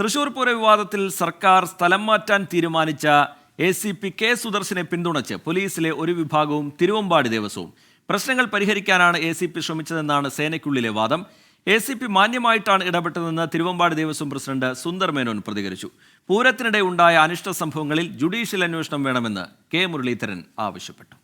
തൃശൂർ പൂര വിവാദത്തിൽ സർക്കാർ സ്ഥലം മാറ്റാൻ തീരുമാനിച്ച എ സി പി കെ സുദർശനെ പിന്തുണച്ച് പോലീസിലെ ഒരു വിഭാഗവും തിരുവമ്പാടി ദേവസ്വവും. പ്രശ്നങ്ങൾ പരിഹരിക്കാനാണ് എ സി പി ശ്രമിച്ചതെന്നാണ് സേനയ്ക്കുള്ളിലെ വാദം. എ സി പി മാന്യമായിട്ടാണ് ഇടപെട്ടതെന്ന് തിരുവമ്പാടി ദേവസ്വം പ്രസിഡന്റ് സുന്ദർ മേനോൻ പ്രതികരിച്ചു. പൂരത്തിനിടെ ഉണ്ടായ അനിഷ്ട സംഭവങ്ങളിൽ ജുഡീഷ്യൽ അന്വേഷണം വേണമെന്ന് കെ മുരളീധരൻ ആവശ്യപ്പെട്ടു.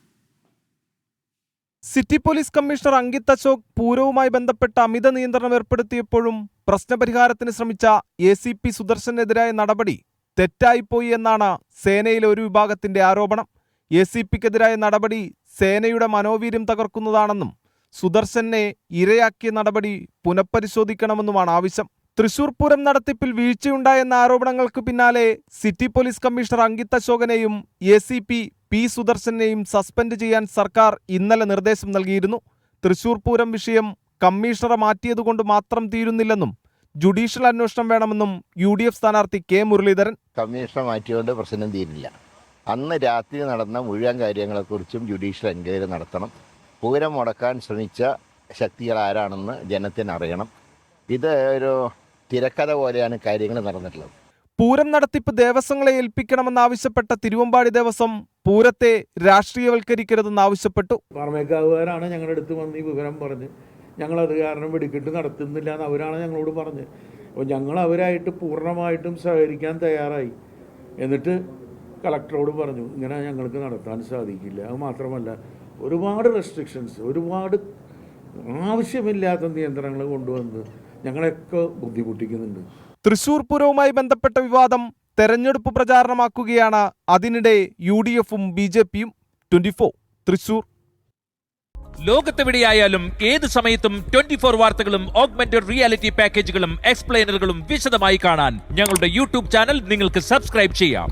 City police commissioner Ankit Ashok പൂരവുമായി ബന്ധപ്പെട്ട അമിത നിയന്ത്രണം ഏർപ്പെടുത്തിയപ്പോഴും പ്രശ്നപരിഹാരത്തിന് ശ്രമിച്ച എ സി പി സുദർശനെതിരായ നടപടി തെറ്റായിപ്പോയി എന്നാണ് സേനയിലെ ഒരു വിഭാഗത്തിന്റെ ആരോപണം. എ സി പിക്കെതിരായ നടപടി സേനയുടെ മനോവീര്യം തകർക്കുന്നതാണെന്നും സുദർശനെ ഇരയാക്കിയ നടപടി പുനഃപരിശോധിക്കണമെന്നുമാണ് ആവശ്യം. തൃശൂർ പൂരം നടത്തിപ്പിൽ വീഴ്ചയുണ്ടായെന്ന ആരോപണങ്ങൾക്ക് പിന്നാലെ സിറ്റി പോലീസ് കമ്മീഷണർ അങ്കിത് അശോകനെയും എ സി പി പി സുദർശനെയും സസ്പെൻഡ് ചെയ്യാൻ സർക്കാർ ഇന്നലെ നിർദ്ദേശം നൽകിയിരുന്നു. തൃശൂർ പൂരം വിഷയം കമ്മീഷണറെ മാറ്റിയതുകൊണ്ട് മാത്രം തീരുന്നില്ലെന്നും ജുഡീഷ്യൽ അന്വേഷണം വേണമെന്നും യു ഡി എഫ് സ്ഥാനാർത്ഥി കെ മുരളീധരൻ. കമ്മീഷണർ മാറ്റിയതുകൊണ്ട് പ്രശ്നം തീരില്ല. അന്ന് രാത്രി നടന്ന മുഴുവൻ കാര്യങ്ങളെക്കുറിച്ചും ജുഡീഷ്യൽ എൻക്വയറി നടത്തണം. പൂരം മുടക്കാൻ ശ്രമിച്ച ശക്തികൾ ആരാണെന്ന് ജനത്തിന് അറിയണം. ഇത് ഒരു തിരക്കഥ പോലെയാണ് കാര്യങ്ങൾ നടന്നിട്ടുള്ളത്. പൂരം നടത്തിപ്പ് ദേവസ്വങ്ങളെ ഏൽപ്പിക്കണമെന്നാവശ്യപ്പെട്ട തിരുവമ്പാടി ദേവസ്വം പൂരത്തെ രാഷ്ട്രീയവൽക്കരിക്കരുതെന്നാവശ്യപ്പെട്ടു പാർമേക്കാവുകാരാണ് ഞങ്ങളുടെ അടുത്ത് വന്ന് ഈ വിവരം പറഞ്ഞ്. ഞങ്ങൾ അത് കാരണം വെടിക്കെട്ട് നടത്തുന്നില്ല എന്ന് അവരാണ് ഞങ്ങളോട് പറഞ്ഞ്. അപ്പോൾ ഞങ്ങൾ അവരായിട്ട് പൂർണമായിട്ടും സഹകരിക്കാൻ തയ്യാറായി. എന്നിട്ട് കളക്ടറോട് പറഞ്ഞു ഇങ്ങനെ ഞങ്ങൾക്ക് നടത്താൻ സാധിക്കില്ല. അത് മാത്രമല്ല ഒരുപാട് റെസ്ട്രിക്ഷൻസ് ഒരുപാട് ആവശ്യമില്ലാത്ത നിയന്ത്രണങ്ങൾ കൊണ്ടുവന്ന് ഞങ്ങളെയൊക്കെ ബുദ്ധിമുട്ടിക്കുന്നുണ്ട്. തൃശൂർ പൂരവുമായി ബന്ധപ്പെട്ട വിവാദം തെരഞ്ഞെടുപ്പ് പ്രചാരണമാക്കുകയാണ്. അതിനിടെ യു ഡി എഫും ബി ജെ പിയും ട്വന്റി ഫോർ തൃശൂർ. ലോകത്തെവിടെയായാലും ഏത് സമയത്തും ട്വന്റി ഫോർ വാർത്തകളും ഓഗ്മെന്റഡ് റിയാലിറ്റി പാക്കേജുകളും എക്സ്പ്ലെയിനറുകളും വിശദമായി കാണാൻ ഞങ്ങളുടെ യൂട്യൂബ് ചാനൽ നിങ്ങൾക്ക് സബ്സ്ക്രൈബ് ചെയ്യാം.